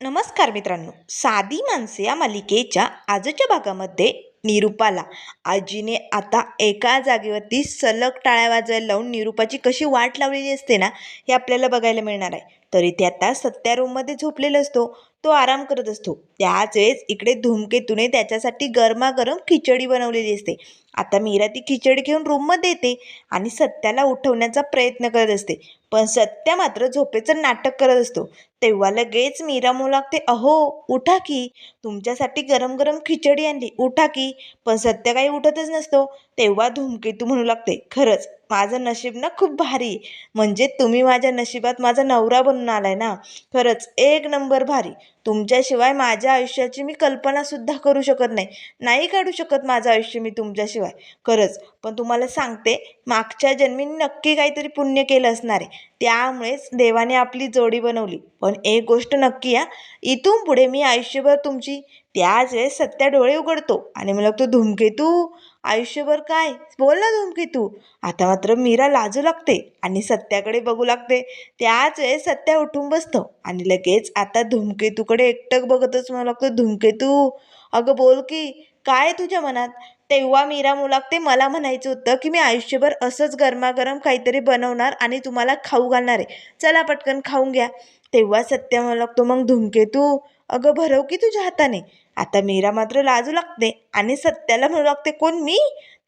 नमस्कार मित्रांनो. साधी माणसे या मालिकेच्या आजच्या भागामध्ये निरूपाला. आजीने आता एका जागेवरती सलग टाळ्या वाजायला लावून निरूपाची कशी वाट लावलेली असते ना हे आपल्याला बघायला मिळणार आहे. तरी ते आता सत्या रूममध्ये झोपलेला असतो. तो आराम करत असतो. त्याच वेळेस इकडे धूमकेतूने त्याच्यासाठी गरमागरम खिचडी बनवलेली असते. आता मीरा ती खिचडी घेऊन रूममध्ये येते आणि सत्याला उठवण्याचा प्रयत्न करत असते. पण सत्या मात्र झोपेचं नाटक करत असतो. तेव्हा लगेच मीरा म्हणू लागते अहो उठा की. तुमच्यासाठी गरम गरम खिचडी आणली. उठा की. पण सत्य काही उठतच नसतो. तेव्हा धूमकेतू म्हणू लागते खरंच माझं नशीब ना खूप भारी. आहे. म्हणजे तुम्ही माझ्या नशिबात माझा नवरा बनून आलाय ना. खरंच एक नंबर भारी. तुमच्याशिवाय माझ्या आयुष्याची मी कल्पनासुद्धा करू शकत नाही. नाही काढू शकत माझं आयुष्य मी तुमच्याशिवाय. खरंच. पण तुम्हाला सांगते मागच्या जन्मी नक्की काहीतरी पुण्य केलं असणार आहे. त्यामुळेच देवाने आपली जोडी बनवली. पण एक गोष्ट नक्की या इथून पुढे मी आयुष्यभर तुमची त्याच वेळेस सत्या डोळे उघडतो. आणि मला तो धूमकेतू आयुष्यभर काय? बोल ना धूमकेतू आता मात्र मीरा लाजू लागते आणि सत्याकडे बघू लागते. त्याच वेळेस सत्या उठून बसतो आणि लगेच आता धूमकेतूकडे एकटक बघतच मला लागतो धूमकेतू अगं बोल की काय तुझ्या मनात? तेव्हा मीरा मुलागते लागते मला म्हणायचं होतं की मी आयुष्यभर असंच गरमागरम काहीतरी बनवणार आणि तुम्हाला खाऊ घालणार आहे. चला पटकन खाऊन घ्या. तेव्हा सत्य म्हणू लागतो मग धूमकेतू अगं भरव की तुझ्या हाताने. आता मीरा मात्र लाजू लागते आणि सत्याला म्हणू लागते कोण मी?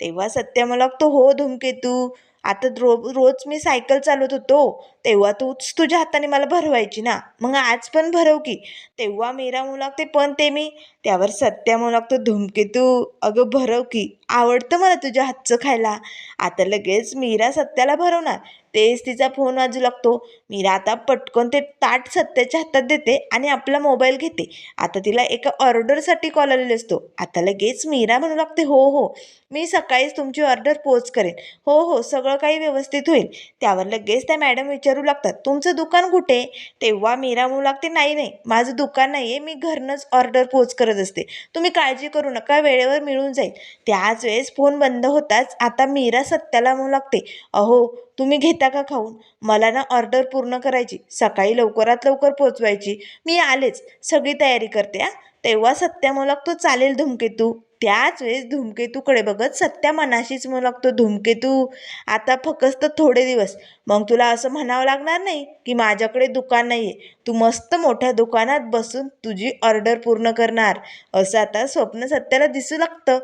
तेव्हा सत्य म्हणू लागतो हो धूमकेतू आता रो रोज मी सायकल चालवत होतो तेव्हा तूच तुझ्या हाताने मला भरवायची ना मग आज पण भरव की. तेव्हा मीरा म्हणू लागते पण ते मी. त्यावर सत्या म्हणू लागतो धूमकेतू अगं भरव की आवडतं मला तुझ्या हातचं खायला. आता लगेच मीरा सत्याला भरवणार. तेच तिचा फोन वाजू लागतो. मीरा आता पटकन ते ताट सत्याच्या हातात देते आणि आपला मोबाईल घेते. आता तिला एका ऑर्डरसाठी कॉल आलेला असतो. आता लगेच मीरा म्हणू लागते हो हो मी सकाळीच तुमची ऑर्डर पोच करेन. हो हो सगळं काही व्यवस्थित होईल. त्यावर लगेच त्या मॅडम विचारू लागतात तुमचं दुकान कुठे? तेव्हा मीरा म्हणू लागते नाही नाही माझं दुकान नाही आहे मी घरनंच ऑर्डर पोच करत असते. तुम्ही काळजी करू नका वेळेवर मिळून जाईल. त्याच वेळेस फोन बंद होताच आता मीरा सत्याला म्हणू लागते अहो तुम्ही घेता का खाऊन? मला ना ऑर्डर पूर्ण करायची. सकाळी लवकरात लवकर पोचवायची. मी आलेच. सगळी तयारी करते हा. तेव्हा सत्या म्हणू लागतो चालेल धूमकेतू. त्याच वेळेस धूमकेतूकडे बघत सत्या मनाशीच म्हणू लागतो धूमकेतू आता फक्त थोडे दिवस. मग तुला असं म्हणावं लागणार नाही की माझ्याकडे दुकान नाही आहे तू मस्त मोठ्या दुकानात बसून तुझी ऑर्डर पूर्ण करणार. असं आता स्वप्न सत्याला दिसू लागतं.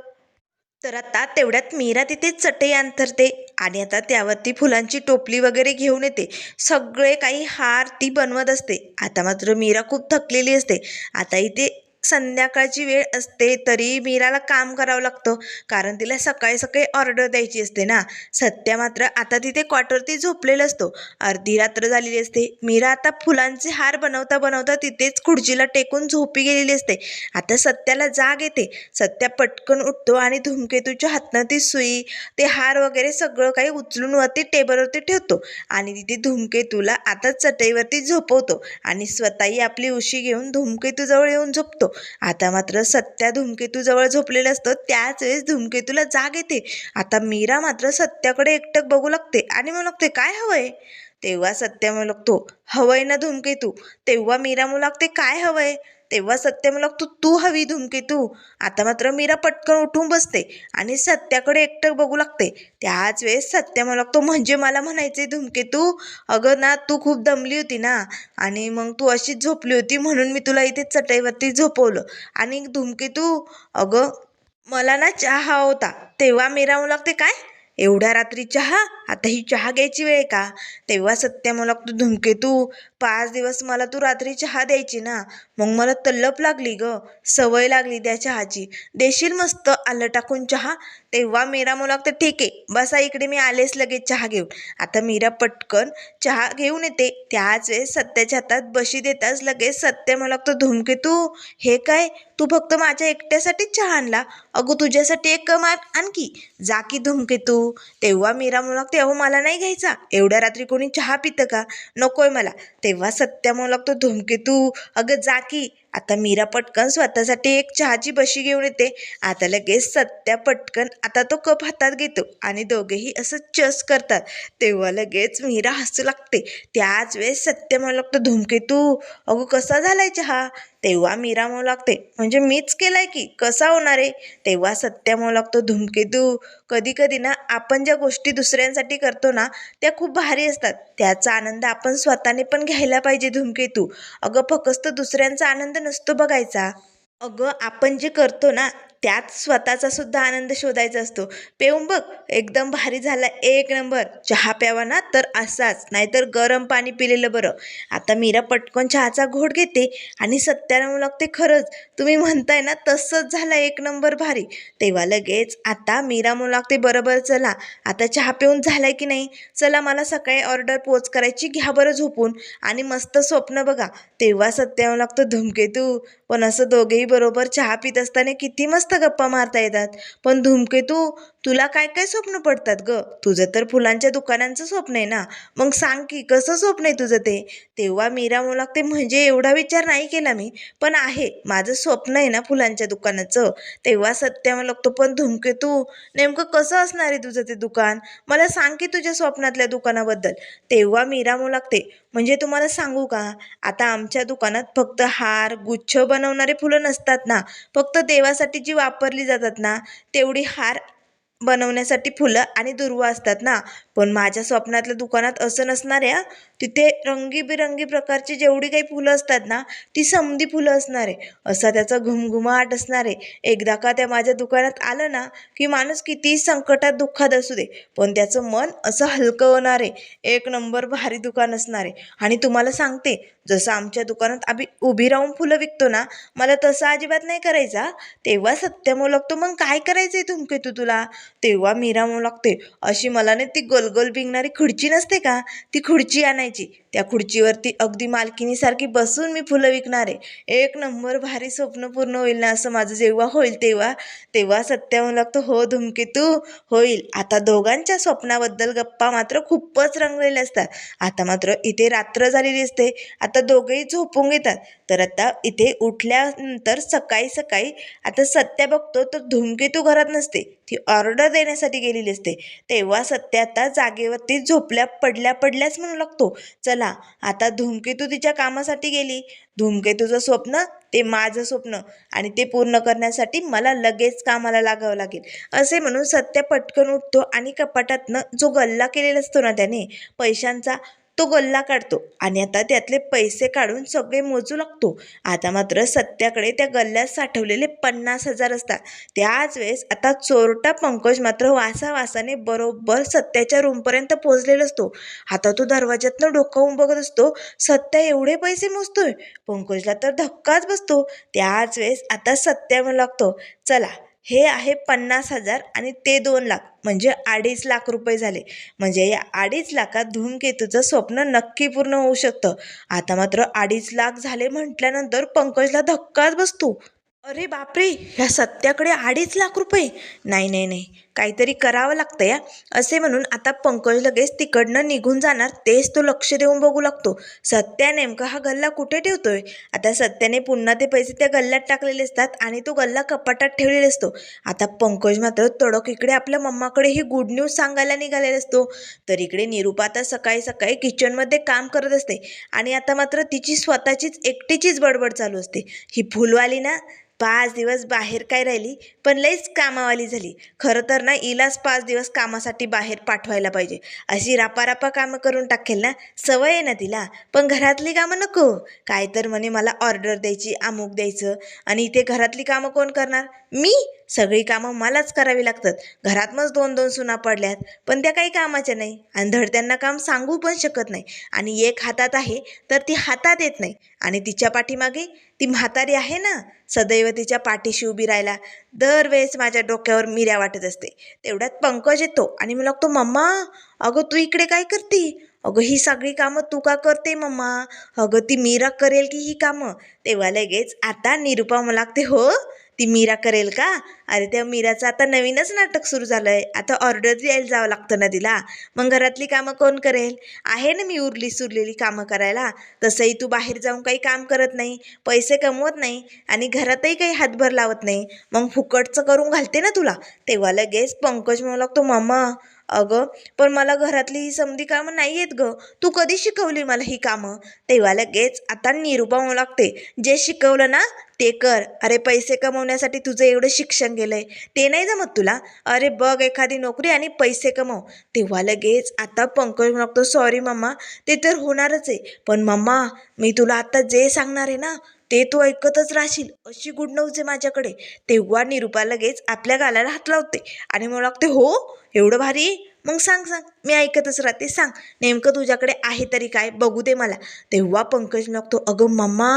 तर आता तेवढ्यात मीरा तिथे चटई अंतरते आणि आता त्यावरती फुलांची टोपली वगैरे घेऊन येते. सगळे काही हार ती बनवत असते. आता मात्र मीरा खूप थकलेली असते. आता इथे संध्याकाळची वेळ असते तरी मीराला काम करावं लागतं. कारण तिला सकाळी सकाळी ऑर्डर द्यायची असते ना. सत्या मात्र आता तिथे क्वार्टरती झोपलेला असतो. अर्धी रात्र झालेली असते. मीरा आता फुलांचे हार बनवता बनवता तिथेच खुर्चीला टेकून झोपी गेलेली असते. आता सत्याला जाग येते. सत्या पटकन उठतो आणि धूमकेतूच्या हातनं ती सुई ते हार वगैरे सगळं काही उचलून वरती टेबलवरती ठेवतो. आणि तिथे धूमकेतूला आता चटईवरती झोपवतो. आणि स्वतःही आपली उशी घेऊन धूमकेतूजवळ येऊन झोपतो. आता मात्र सत्या धूमकेतू जवळ झोपलेलं असतं त्याच वेळेस धूमकेतूला जाग येते. आता मीरा मात्र सत्याकडे एकटक बघू लागते आणि म्हणू लागते काय हवंय? तेव्हा सत्या म्हणू लागतो हवंय ना धूमकेतू. तेव्हा मीरा म्हणू लागते काय हवंय? तेव्हा सत्य म्हणू तू तू हवी धूमकेतू आता मात्र मीरा पटकन उठून बसते आणि सत्याकडे एकटक बघू लागते. त्याच वेळेस सत्य मला लागतो म्हणजे मला म्हणायचे धूमकेतू अगं ना तू खूप दमली होती ना. आणि मग तू अशीच झोपली होती म्हणून मी तुला इथे चटईवरती झोपवलं. आणि धूमकेतू अगं मला ना चहा हवा होता. तेव्हा मीरा म्हणू लागते काय? एवढ्या रात्री चहा? आता ही चहा घ्यायची वेळ का? तेव्हा सत्य मला लागतो धुमकेतू पाच दिवस मला तू रात्री चहा द्यायची ना? मग मला तल्लप लागली ग. सवय लागली त्या चहाची. देशील मस्त आलं टाकून चहा? तेव्हा मीरा मला तर ठीक आहे. बसा इकडे मी आलेच लगेच चहा घेऊन. आता मीरा पटकन चहा घेऊन येते. त्याच वेळेस सत्याच्या हातात बशी देताच लगेच सत्य मला धुमके तू हे काय? तू फक्त माझ्या एकट्यासाठीच चहा आणला? अगो तुझ्यासाठी एक कमाल आणखी जा की धुमकेतू तेव्हा मीरा म्हणू तेव्हा अहो मला नाही घ्यायचा. एवढ्या रात्री कोणी चहा पितं का? नकोय मला. तेव्हा सत्या म्हणू लागतो धुमकेतू अगं जा की. आता मीरा पटकन स्वतःसाठी एक चहाची बशी घेऊन येते. आता लगेच सत्या पटकन आता तो कप हातात घेतो आणि दोघेही असं चस करतात. तेव्हा लगेच मीरा हसू लागते. त्याच वेळेस सत्य म्हणू लागतो धूमकेतू अगो कसा झालाय चहा? तेव्हा मीरा म्हणू लागते. म्हणजे मीच केलाय की? कसा होणार आहे? तेव्हा सत्य म्हणू लागतो धूमकेतू कधी कधी ना आपण ज्या गोष्टी दुसऱ्यांसाठी करतो ना त्या खूप भारी असतात. त्याचा आनंद आपण स्वतःने पण घ्यायला पाहिजे धूमकेतू अगं फक्त दुसऱ्यांचा आनंद नसतो बघायचा. अगं आपण जे करतो ना त्यात स्वतःचा सुद्धा आनंद शोधायचा असतो. पेऊन बघ एकदम भारी झाला एक नंबर. चहा प्यावा ना तर असाच नाहीतर गरम पाणी पिलेलं बरं. आता मीरा पटकन चहाचा घोट घेते आणि सत्याराम लागते खरंच. तुम्ही म्हणताय ना तसंच झाला एक नंबर भारी. तेव्हा लगेच आता मीरा म्हणू लागते बरोबर चला. आता चहा पिऊन झालाय की नाही? चला मला सकाळी ऑर्डर पोच करायची घ्या बरं झोपून. आणि मस्त स्वप्न बघा. तेव्हा सत्याराम लागतो लागतं धुमकेतू. पण असं दोघेही बरोबर चहा पित असताना किती मस्त गप्पा मारता येतात. पण धुमकेतू तुला काय काय स्वप्न पडतात ग? तुझं तर फुलांच्या दुकानांचं स्वप्न आहे ना? मग सांग की कसं स्वप्न आहे तुझं ते? तेव्हा मीरा म्हणू लागते म्हणजे एवढा विचार नाही केला मी. पण आहे माझं स्वप्न आहे ना फुलांच्या दुकानाचं. तेव्हा सत्या म्हणू लागतो पण धुमकेतू नेमकं कसं असणार आहे तुझं ते दुकान? मला सांग की तुझ्या स्वप्नातल्या दुकानाबद्दल. तेव्हा मीरा म्हणू लागते म्हणजे तुम्हाला सांगू का? आता आमच्या दुकानात फक्त हार गुच्छ बनवणारे फुलं नसतात ना? फक्त देवासाठी जी वापरली जातात ना? तेवढी हार बनवण्यासाठी फुलं आणि दुर्वा असतात ना. पण माझ्या स्वप्नातल्या दुकानात असं नसणार आहे तिथे रंगीबिरंगी प्रकारची जेवढी काही फुलं असतात ना ती समधी फुलं असणार. आहे असा त्याचा घुमघुमाट असणार. आहे एकदा का त्या माझ्या दुकानात आलं ना की माणूस कितीही संकटात दुःखात असू दे पण त्याचं मन असं हलकं होणार आहे एक नंबर भारी दुकान असणार. आहे आणि तुम्हाला सांगते जसं आमच्या दुकानात आम्ही उभी राहून फुलं विकतो ना मला तसं अजिबात नाही करायचा. तेव्हा सत्य म्हणू लागतो मग काय करायचं आहे धुमकेतू तुला? तेव्हा मीरा म्हणू लागते अशी मला नाही ती गोलगोल भिंगणारी खुर्ची नसते का? ती खुर्ची आणायची. त्या खुर्चीवरती अगदी मालकिनीसारखी बसून मी फुलं विकणार आहे. एक नंबर भारी स्वप्न पूर्ण होईल ना असं माझं जेव्हा होईल तेव्हा. तेव्हा सत्य म्हणू लागतो हो धुमकेतू होईल. आता दोघांच्या स्वप्नाबद्दल गप्पा मात्र खूपच रंगलेल्या असतात. आता मात्र इथे रात्र झालेली असते. आता दोघेही झोपून घेतात. तर आता इथे उठल्यानंतर सकाळी सकाळी आता सत्या बघतो तर धुमकेतू घरात नसते. ती ऑर्डर देण्यासाठी गेलेली असते. तेव्हा सत्या आता जागेवरती झोपल्या पडल्या पडल्याच म्हणू लागतो. चला आता धूमकेतू तिच्या कामासाठी गेली. धूमकेतूचं स्वप्न ते माझं स्वप्न आणि ते पूर्ण करण्यासाठी मला लगेच कामाला लागावं लागेल. असे म्हणून सत्य पटकन उठतो आणि कपाटातनं जो गल्ला केलेला असतो ना त्याने पैशांचा तो गल्ला काढतो आणि आता त्यातले पैसे काढून सगळे मोजू लागतो. आता मात्र सत्याकडे त्या गल्ल्यात साठवलेले पन्नास हजार असतात. त्याच वेळेस आता चोरटा पंकज मात्र वासा वासाने बरोबर सत्याच्या रूमपर्यंत पोहोचलेला असतो. आता तो दरवाज्यातनं डोकावून बघत असतो. सत्या एवढे पैसे मोजतोय. पंकजला तर धक्काच बसतो. त्याच वेळेस आता सत्या म्हणू लागतो चला हे आहे पन्नास हजार आणि ते दोन लाख म्हणजे अडीच लाख रुपये झाले. म्हणजे या अडीच लाखात धूमकेतूचं स्वप्न नक्की पूर्ण होऊ शकतं. आता मात्र अडीच लाख झाले म्हटल्यानंतर पंकजला धक्काच बसतो. अरे बापरे ह्या सत्याकडे अडीच लाख रुपये? नाही नाही नाही. काहीतरी करावं लागतं या असे म्हणून आता पंकज लगेच तिकडनं निघून जाणार तेच तो लक्ष देऊन बघू लागतो. सत्या नेमका हा गल्ला कुठे ठेवतोय? आता सत्याने पुन्हा ते पैसे त्या गल्ल्यात टाकलेले असतात आणि तो गल्ला कपाटात ठेवलेला असतो. आता पंकज मात्र तडक इकडे आपल्या मम्माकडे ही गुड न्यूज सांगायला निघालेला असतो. तर इकडे निरूपा आता सकाळी सकाळी किचनमध्ये काम करत असते आणि आता मात्र तिची स्वतःचीच एकटीचीच बडबड चालू असते. ही फुलवाली ना पाच दिवस बाहेर काय राहिली पण लईच कामावाली झाली. खरं तर ना इलाच पाच दिवस कामासाठी बाहेर पाठवायला पाहिजे. अशी रापारापा कामं करून टाकेल ना? सवय आहे ना तिला. पण घरातली कामं नको. काय तर म्हणे मला ऑर्डर द्यायची अमुक द्यायचं. आणि इथे घरातली कामं कोण करणार? मी? सगळी कामं मलाच करावी लागतात. घरात मग दोन दोन सुना पडल्यात पण त्या काही कामाच्या नाही. आणि धड त्यांना काम सांगू पण शकत नाही. आणि एक हातात आहे तर ती हातात येत नाही. आणि तिच्या पाठीमागे ती म्हातारी आहे ना? सदैव तिच्या पाठीशी उभी राहायला दरवेळेस माझ्या डोक्यावर मिऱ्या वाटत असते. तेवढ्यात पंकज येतो आणि मी लागतो मम्मा अगं तू इकडे काय करते? अगं ही सगळी कामं तू का करते मम्मा? अगं ती मीरा करेल की ही कामं? तेव्हा लगेच आता निरुपा मला लागते हो ती मीरा करेल का? अरे त्या मीराचं आता नवीनच नाटक सुरू झालं आहे आता ऑर्डर द्यायला जावं लागतं ना तिला मग घरातली कामं कोण करेल? आहे ना मी उरली सुरलेली कामं करायला. तसंही तू बाहेर जाऊन काही काम करत नाही पैसे कमवत नाही आणि घरातही काही हातभर लावत नाही. मग फुकटचं करून घालते ना तुला? तेव्हा लगेच पंकज म्हणू लागतो मामा अगं पण मला घरातली ही समधी कामं नाही आहेत ग. तू कधी शिकवली मला ही कामं? तेव्हा लगेच आता निरूपा म्हणू लागते. जे शिकवलं ना ते कर. अरे पैसे कमवण्यासाठी तुझं एवढं शिक्षण गेलंय. ते नाही जमत तुला? अरे बघ एखादी नोकरी आणि पैसे कमव. तेव्हा लगेच आता पंकज म्हणू लागतो सॉरी मम्मा ते तर होणारच आहे. पण मम्मा मी तुला आता जे सांगणार आहे ना ते तू ऐकतच राहशील. अशी गुड न्यूज आहे माझ्याकडे. तेव्हा निरूपा लगेच आपल्या गालाला हात लावते आणि म्हणू लागते हो एवढं भारी? मग सांग सांग. मी ऐकतच राहते. सांग. नेमकं तुझ्याकडे आहे तरी काय? बघू दे मला. तेव्हा पंकज लागतो अगं मम्मा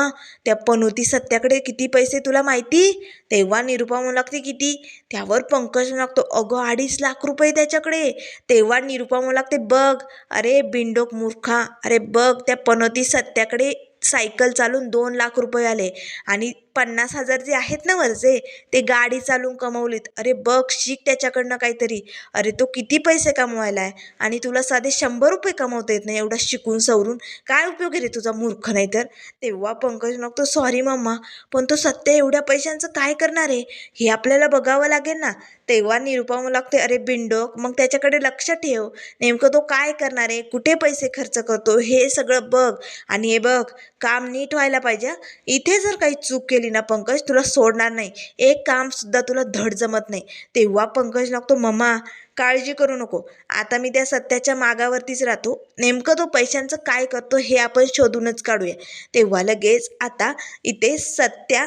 त्या पनोती सत्याकडे किती पैसे तुला माहिती? तेव्हा निरुपा म्हणू लागते किती? त्यावर पंकज लागतो अगं अडीच लाख रुपये त्याच्याकडे. तेव्हा निरुपा म्हणू लागते बघ अरे बिंडोक मूर्खा अरे बघ त्या पनोती सत्याकडे सायकल चालून दोन लाख रुपये आले आणि पन्नास हजार जे आहेत ना वरचे ते गाडी चालून कमवलीत. अरे बघ शिक त्याच्याकडनं काहीतरी. अरे तो किती पैसे कमवायला आहे आणि तुला साधे शंभर रुपये कमवता येत नाही एवढा शिकून सवरून. काय उपयोग आहे रे तुझा मूर्ख नाही तर तेव्हा पंकज नको सॉरी मम्मा पण तो सत्य एवढ्या पैशांचं काय करणार आहे? हे आपल्याला बघावं लागेल ना. तेव्हा निरुपा लागते अरे बिंडोक मग त्याच्याकडे लक्ष ठेव. नेमकं तो काय करणार आहे? कुठे पैसे खर्च करतो? हे सगळं बघ. आणि हे बघ काम नीट व्हायला पाहिजे इथे जर काही चूक केली ना पंकज तुला सोडणार नाही. एक काम सुद्धा तुला धड जमत नाही. तेव्हा पंकज लागतो मम्मा काळजी करू नको. आता मी त्या सत्याच्या मागावरतीच राहतो. नेमकं तो पैशांचं काय करतो हे आपण शोधूनच काढूया. तेव्हा लगेच आता इथे सत्या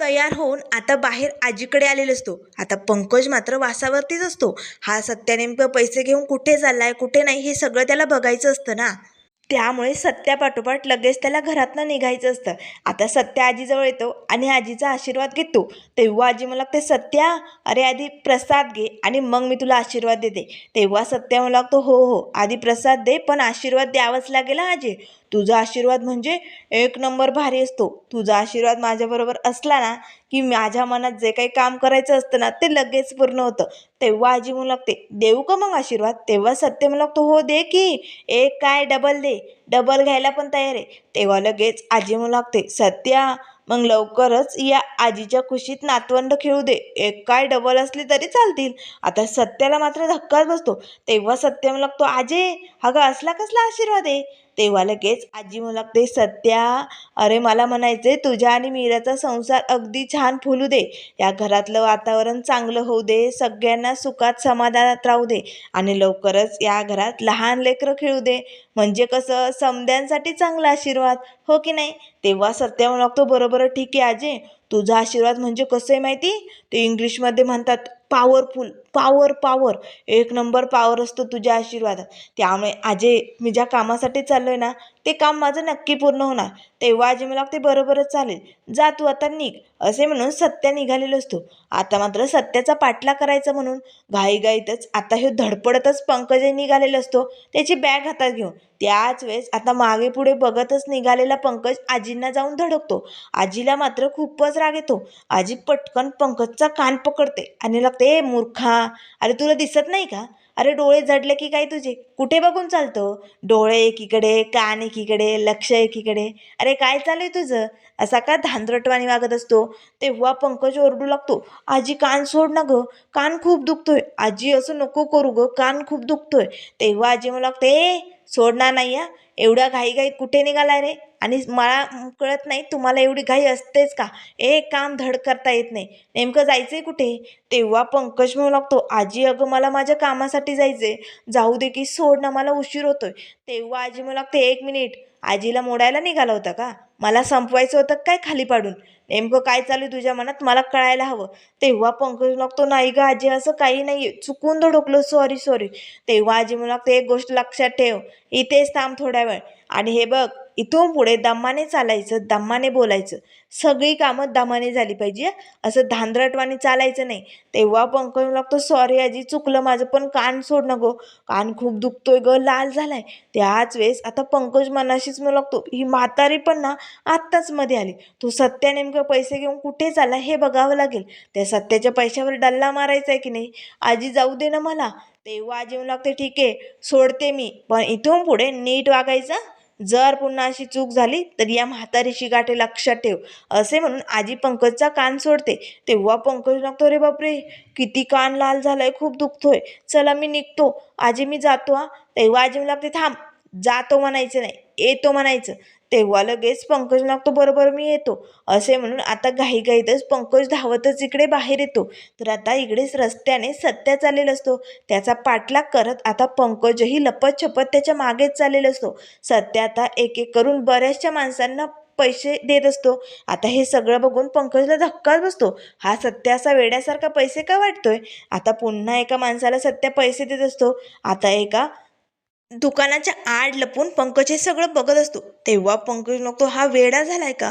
तयार होऊन आता बाहेर आजीकडे आलेला असतो. आता पंकज मात्र वासावरतीच असतो. हा सत्या नेमकं पैसे घेऊन कुठे चाललाय कुठे नाही हे सगळं त्याला बघायचं असतं ना. त्यामुळे सत्यापाठोपाठ लगेच त्याला घरातनं निघायचं असतं. आता सत्या आजीजवळ येतो आणि आजीचा आशीर्वाद घेतो. तेव्हा आजी मला लागते सत्या अरे आधी प्रसाद घे आणि मग मी तुला आशीर्वाद देते. तेव्हा सत्या मला लागतो हो हो आधी प्रसाद दे पण आशीर्वाद द्यावाच लागेल आजी. तुझा आशीर्वाद म्हणजे एक नंबर भारी असतो. तुझा आशीर्वाद माझ्याबरोबर असला ना की माझ्या मनात जे काही काम करायचं असतं ना ते लगेच पूर्ण होतं. तेव्हा आजी म्हणू लागते देऊ का मग आशीर्वाद? तेव्हा सत्य म्हणू लागतो हो दे की. एक काय डबल दे. डबल घ्यायला पण तयार आहे. तेव्हा लगेच आजी म्हणू लागते सत्या मग लवकरच या आजीच्या खुशीत नातवंड खेळू दे. एक काय डबल असली तरी चालतील. आता सत्याला मात्र धक्काच बसतो. तेव्हा सत्य म्हणू लागतो आजे अगं असला कसला आशीर्वाद आहे? तेव्हा लगेच आजी म्हणू लागते सत्या अरे मला म्हणायचे तुझ्या आणि मीराचा संसार अगदी छान फुलू दे. या घरातलं वातावरण चांगलं होऊ दे. सगळ्यांना सुखात समाधानात राहू दे. आणि लवकरच या घरात लहान लेकरं खेळू दे. म्हणजे कसं समद्यांसाठी चांगला आशीर्वाद. हो की नाही? तेव्हा सत्य लागतो बरोबर ठीक आहे आजी. तुझा आशीर्वाद म्हणजे कसं आहे माहिती? ते इंग्लिशमध्ये म्हणतात पॉवरफुल पॉवर पॉवर एक नंबर पॉवर असतो तुझ्या आशीर्वादात. त्यामुळे आजे मी ज्या कामासाठी चाललो आहे ना ते काम माझं नक्की पूर्ण होणार. तेव्हा आजी मला लागते बरोबरच चालेल. जा तू आता निघ. असे म्हणून सत्या निघालेलो असतो. आता मात्र सत्याचा पाठला करायचा म्हणून घाईघाईतच आता हे धडपडतच पंकजही निघालेला असतो. त्याची बॅग हातात घेऊन. त्याच वेळेस आता मागे पुढे बघतच निघालेला पंकज आजींना जाऊन धडकतो. आजीला मात्र खूपच राग येतो. आजी पटकन पंकजचा कान पकडते आणि लागते ए मूर्खा अरे तुला दिसत नाही का? अरे डोळे झडले की काय तुझे? कुठे बघून चालतो? डोळे एकीकडे कान एकीकडे लक्ष एकीकडे. अरे काय चालू आहे तुझं? असा का धांदरटवाणी वागत असतो? तेव्हा पंकज ओरडू लागतो. आजी कान सोड ना गं. कान खूप दुखतोय. आजी असं नको करू गं. कान खूप दुखतोय. तेव्हा आजी मला लागते ए सोडणार नाही या एवढ्या घाईघाईत कुठे निघाला रे? आणि मला कळत नाही तुम्हाला एवढी घाई असतेच का? एक काम धड करता येत नाही. नेमकं जायचंय कुठे? तेव्हा पंकज म्हणू लागतो आजी अगं मला माझ्या कामासाठी जायचंय. जाऊ दे की सोड ना मला उशीर होतोय. तेव्हा आजी म्हणू लागते एक मिनिट आजीला मोडायला निघाला होता का? मला संपवायचं होतं काय खाली पाडून? नेमकं काय चालू आहे तुझ्या मनात? मला कळायला हवं. तेव्हा पंकज लागतो नाही ग आजी असं काही नाही आहे चुकून ढोकलो. सॉरी सॉरी तेव्हा आजी म्हणू लागते एक गोष्ट लक्षात ठेव. इथेच थांब थोड्या वेळ. आणि हे बघ इथून पुढे दमाने चालायचं दमाने बोलायचं. सगळी कामं दमाने झाली पाहिजे असं धांदरटवाने चालायचं नाही. तेव्हा पंकज लागतो सॉरी आजी चुकलं माझं पण कान सोड नको. कान खूप दुखतोय ग लाल झालाय. त्याच वेळेस आता पंकज मनाशीच म्हणू लागतो ही म्हातारी पण ना आत्ताच मध्ये आली. तो सत्या नेमकं पैसे घेऊन कुठे चालला हे बघावं लागेल. त्या सत्याच्या पैशावर डल्ला मारायचा आहे की नाही? आजी जाऊ दे ना मला. तेव्हा आजी म्हणू लागते ठीक आहे सोडते मी. पण इथून पुढे नीट वागायचं जर पुन्हा अशी चूक झाली तर या म्हातारीशी गाठे लक्षात ठेव. असे म्हणून आजी पंकजचा कान सोडते. तेव्हा पंकज लागतो रे बापरे किती कान लाल झालाय खूप दुखतोय. चला मी निघतो. आजी मी जातो हा. तेव्हा आजी मला लागते थांब जातो म्हणायचं नाही येतो म्हणायचं. तेव्हा लगेच पंकज लागतो बरोबर मी येतो. असे म्हणून आता घाईघाईतच पंकज धावतच इकडे बाहेर येतो. तर आता इकडेच रस्त्याने सत्या चाललेला असतो. त्याचा पाठलाग करत आता पंकजही लपत छपत त्याच्या मागेच चाललेला असतो. सत्या आता एक एक करून बऱ्याचशा माणसांना पैसे देत असतो. आता हे सगळं बघून पंकजला धक्काच बसतो. हा सत्य असा वेड्यासारखा पैसे का वाटतोय? आता पुन्हा एका माणसाला सत्य पैसे देत असतो. आता एका दुकानाच्या आड लपून पंकज हे सगळं बघत असतो. तेव्हा पंकज नको हा वेडा झालाय का?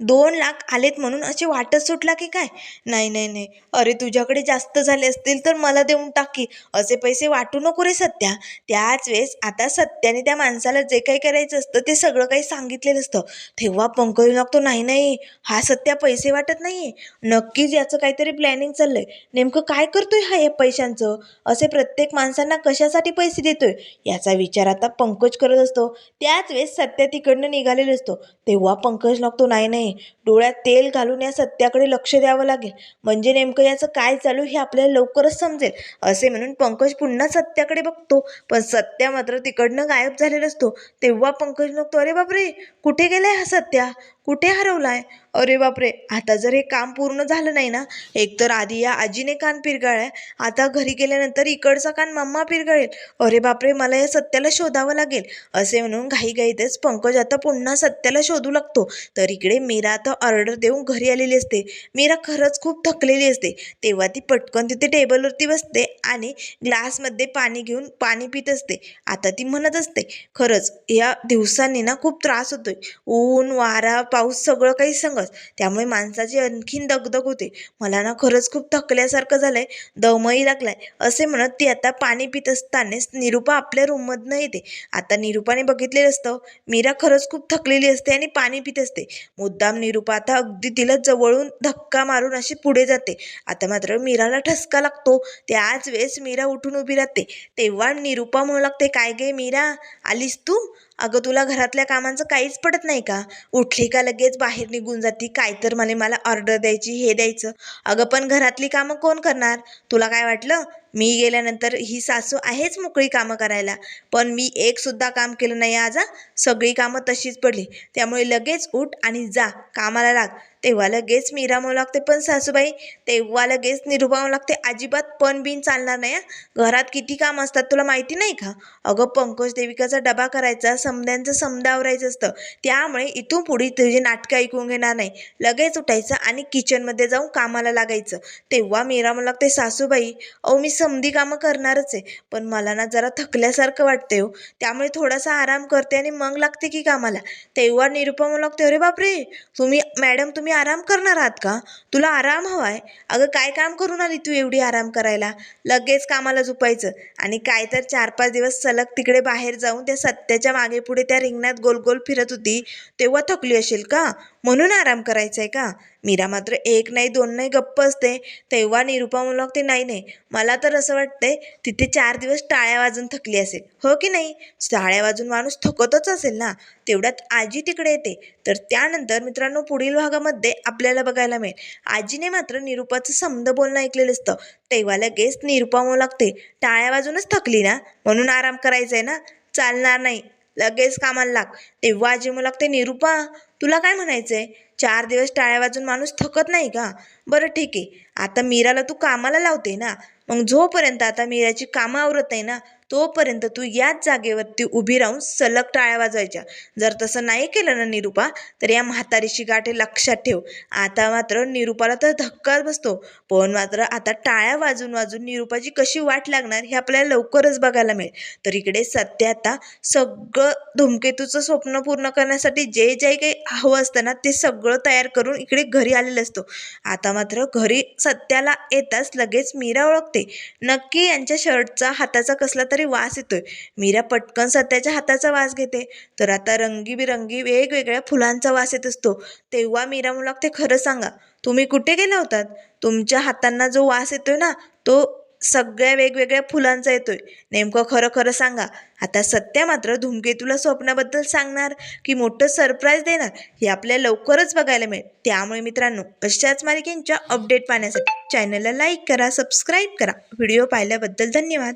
दोन लाख आलेत म्हणून असे वाटत सुटला की काय? नाही नाही नाही. अरे तुझ्याकडे जास्त झाले असतील तर मला देऊन टाकी असे पैसे वाटू नको रे सत्या. त्याच वेळेस आता सत्याने त्या माणसाला जे काही करायचं असतं ते सगळं काही सांगितलेलं असतं. तेव्हा पंकज लागतो नाही नाही. हा सत्या पैसे वाटत नाही नक्कीच याचं काहीतरी प्लॅनिंग चाललंय. नेमकं काय करतोय हा या पैशांचं? असे प्रत्येक माणसांना कशासाठी पैसे देतोय? याचा विचार आता पंकज करत असतो. त्याच वेळेस सत्या तिकडे तिकडनं निघालेला असतो. तेव्हा पंकज लागतो नाही नाही डोळ्यात तेल घालून या सत्याकडे लक्ष द्यावं लागेल. म्हणजे नेमकं याचं काय चालू हे आपल्याला लवकरच समजेल. असे म्हणून पंकज पुन्हा सत्याकडे बघतो. पण सत्या मात्र तिकडनं गायब झालेला असतो. तेव्हा पंकज लागतो अरे बापरे कुठे गेलाय हा सत्या? कुठे हरवलाय? अरे बापरे आता जर हे काम पूर्ण झालं नाही ना एकतर आधी या आजीने कान पिरगाळाय आता घरी गेल्यानंतर इकडचा कान मम्मा पिरगाळेल. अरे बापरे मला या सत्याला शोधावं लागेल. असे म्हणून घाईघाईतच पंकज आता पुन्हा सत्याला शोधू लागतो. तर इकडे मीरा आता ऑर्डर देऊन घरी आलेली असते. मीरा खरंच खूप थकलेली असते. तेव्हा ती पटकन तिथे टेबलवरती बसते आणि ग्लासमध्ये पाणी घेऊन पाणी पित असते. आता ती म्हणत असते खरंच या दिवसांनी ना खूप त्रास होतोय. ऊन वारा पाऊस सगळं काही संगत त्यामुळे माणसाची आणखीन दगदग होते. मला ना खरंच खूप थकल्यासारखं झालं आहे दमही लागलाय. असे म्हणत ती आता पाणी पित असतानाच निरूपा आपल्या रूममधनं येते. आता निरूपाने बघितलेलं असतं मीरा खरंच खूप थकलेली असते आणि पाणी पित असते. मुद्दाम निरूपा आता अगदी तिला जवळून धक्का मारून अशी पुढे जाते. आता मात्र मीराला ठसका लागतो. त्याच वेळेस मीरा उठून उभी राहते. तेव्हा निरूपा म्हणू लागते काय गे मीरा? आलीस तू? अगं तुला घरातल्या कामांचं काहीच पडत नाही का? उठली का लगेच बाहेर निघून जाती? काय तर मला मला ऑर्डर द्यायची हे द्यायचं. अगं पण घरातली कामं कोण करणार? तुला काय वाटलं? मी गेल्यानंतर ही सासू आहेच मोकळी कामं करायला. पण मी एकसुद्धा काम केलं नाही आज सगळी कामं तशीच पडली. त्यामुळे लगेच उठ आणि जा. कामाला लाग. तेव्हा लगेच मी म्हणू लागते पण सासूबाई तेव्हा लगेच निरुपावं लागते अजिबात पण बिन चालणार नाही घरात किती काम असतात तुला माहिती नाही का? अगं पंकज देविकाचा डबा करायचा समद्यांचं समदावरायचं असतं. त्यामुळे इथून पुढे तुझी नाटकं ऐकून घेणार नाही. लगेच उठायचं आणि किचनमध्ये जाऊन कामाला लागायचं. तेव्हा मीरा म्हणू लागते सासूबाई अहो मी समधी कामं करणारच आहे. पण मला ना जरा थकल्यासारखं वाटते हो. त्यामुळे थोडासा आराम करते आणि मग लागते की कामाला. तेव्हा निरुपम लागते अरे बापरे! तुम्ही मॅडम तुम्ही आराम करणार आहात का? तुला आराम हवा आहे अगं काय काम करून आली तू एवढी आराम करायला? लगेच कामाला झुपायचं. आणि काय तर चार पाच दिवस सलग तिकडे बाहेर जाऊन त्या सत्याच्या मागे पुढे त्या रिंगणात गोल गोल फिरत होती. तेव्हा थकली असेल का? म्हणून आराम करायचा आहे का? मीरा मात्र एक नाही दोन नाही गप्प असते. तेव्हा निरुपा म्हणू लागते नाही नाही मला तर असं वाटतंय तिथे चार दिवस टाळ्या वाजून थकली असेल. हो की नाही? टाळ्या वाजून माणूस थकतच असेल ना? तेवढ्यात आजी तिकडे येते. तर त्यानंतर मित्रांनो पुढील भागामध्ये आपल्याला बघायला मिळेल. आजीने मात्र निरुपाचं समद बोलणं ऐकलेलं असतं. तेव्हा लगेच निरुपा म्हणू लागते टाळ्या वाजूनच थकली ना? म्हणून आराम करायचा आहे ना? चालणार नाही. लगेच कामाला लाग. तेव्हा आजी म्हणू लागते निरुपा तुला काय म्हणायचंय? चार दिवस टाळ्या वाजून माणूस थकत नाही का? बरं ठीक आहे. आता मीराला तू कामाला लावते ना. मग जोपर्यंत आता मीराची कामं आवरत नाही ना तोपर्यंत तू याच जागेवरती उभी राहून सलग टाळ्या वाजवायच्या. जर तसं नाही केलं ना निरुपा तर या म्हातारीची गाठे लक्षात ठेव. आता मात्र निरुपाला तर धक्काच बसतो. पण मात्र आता टाळ्या वाजून वाजून निरुपाची कशी वाट लागणार हे आपल्याला लवकरच बघायला मिळेल. तर इकडे सत्य आता सगळं धूमकेतूचं स्वप्न पूर्ण करण्यासाठी जे जे काही हवं असतं ना ते सगळं तयार करून इकडे घरी आलेलं असतो. आता मात्र घरी सत्याला येताच लगेच मीरा ओळखते. नक्की यांच्या शर्टचा हाताचा कसला तरी तरी वास येतोय. मीरा पटकन सत्याच्या हाताचा वास घेते. तर आता रंगीबिरंगी वेगवेगळ्या फुलांचा वास येत असतो. तेव्हा मीरा मुलाक ते खरं सांगा तुम्ही कुठे गेला होतात? तुमच्या हातांना जो वास येतोय ना तो सगळ्या वेगवेगळ्या फुलांचा येतोय. नेमकं खरं खरं सांगा आता सत्या मात्र धूमकेतूला स्वप्नाबद्दल सांगणार की मोठं सरप्राईज देणार हे आपल्या लवकरच बघायला मिळेल. त्यामुळे मित्रांनो अशाच मालिकेंच्या अपडेट पाहण्यासाठी चॅनलला लाईक करा सबस्क्राईब करा. व्हिडिओ पाहिल्याबद्दल धन्यवाद.